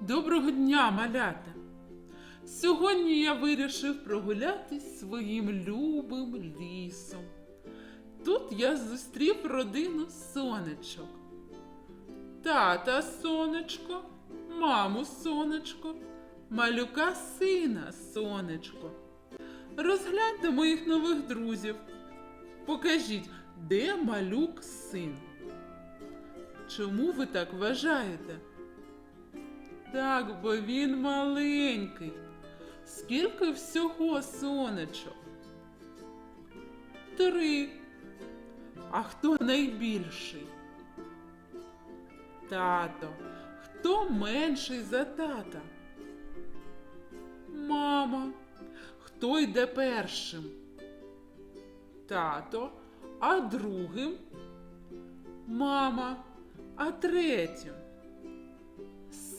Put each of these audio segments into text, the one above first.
Доброго дня, малята! Сьогодні я вирішив прогулятись своїм любим лісом. Тут я зустрів родину сонечок. Тата сонечко, маму сонечко, малюка сина сонечко. Розгляньте моїх нових друзів. Покажіть, де малюк син? Чому ви так вважаєте? Так, бо він маленький. Скільки всього сонечок? Три. А хто найбільший? Тато. Хто менший за тата? Мама. Хто йде першим? Тато. А другим? Мама. А третім?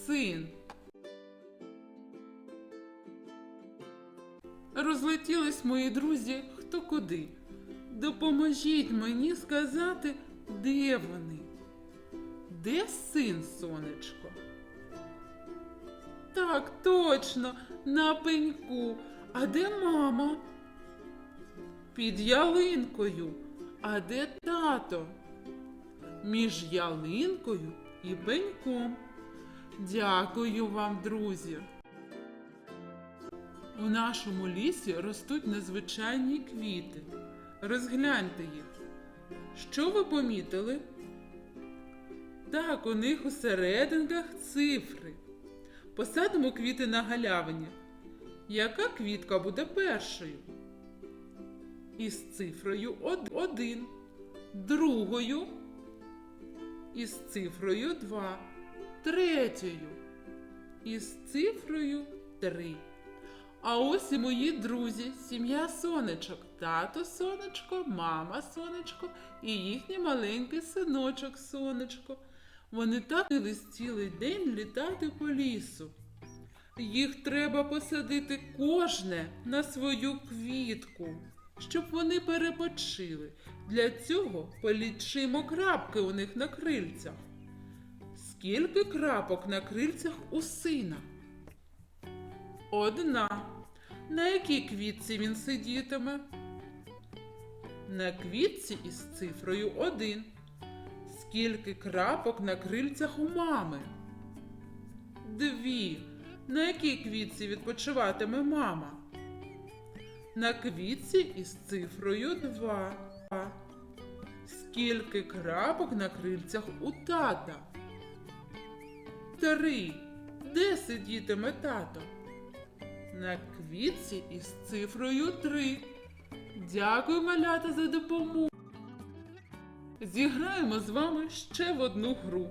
Син. Розлетілись мої друзі хто куди. Допоможіть мені сказати, де вони? Де син, сонечко? Так, точно, на пеньку. А де мама? Під ялинкою. А де тато? Між ялинкою і пеньком. Дякую вам, друзі. У нашому лісі ростуть незвичайні квіти. Розгляньте їх. Що ви помітили? Так, у них у серединках цифри. Посадимо квіти на галявині. Яка квітка буде першою? Із цифрою 1. Другою. Із цифрою 2. Третьою. Із цифрою 3. А ось і мої друзі, сім'я сонечок, тато сонечко, мама сонечко і їхній маленький синочок сонечко. Вони так і цілий день літати по лісу. Їх треба посадити кожне на свою квітку, щоб вони перепочили. Для цього полічимо крапки у них на крильцях. Скільки крапок на крильцях у сина? Одна. На якій квітці він сидітиме? На квітці із цифрою 1. Скільки крапок на крильцях у мами? Дві. На якій квітці відпочиватиме мама? На квітці із цифрою 2. Скільки крапок на крильцях у тата? Три. Де сидітиме тато? На квітці із цифрою 3. Дякую, малята, за допомогу. Зіграємо з вами ще в одну гру.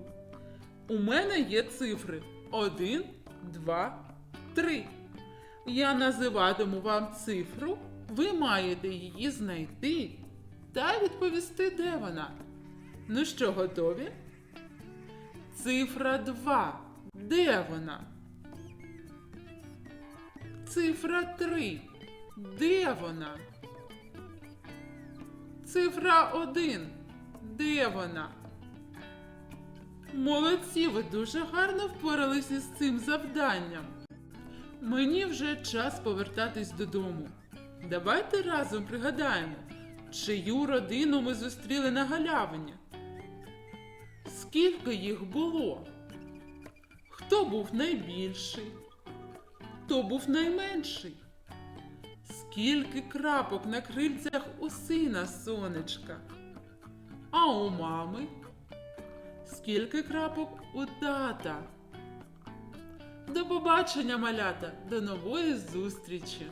У мене є цифри 1, 2, 3. Я називатиму вам цифру, ви маєте її знайти та відповісти, де вона. Ну що, готові? Цифра 2. Де вона? Цифра 3. Де вона? Цифра 1. Де вона? Молодці, ви дуже гарно впоралися з цим завданням. Мені вже час повертатись додому. Давайте разом пригадаємо, чию родину ми зустріли на галявині. Скільки їх було? Хто був найбільший? Хто був найменший? Скільки крапок на крильцях у сина сонечка? А у мами? Скільки крапок у тата? До побачення, малята! До нової зустрічі!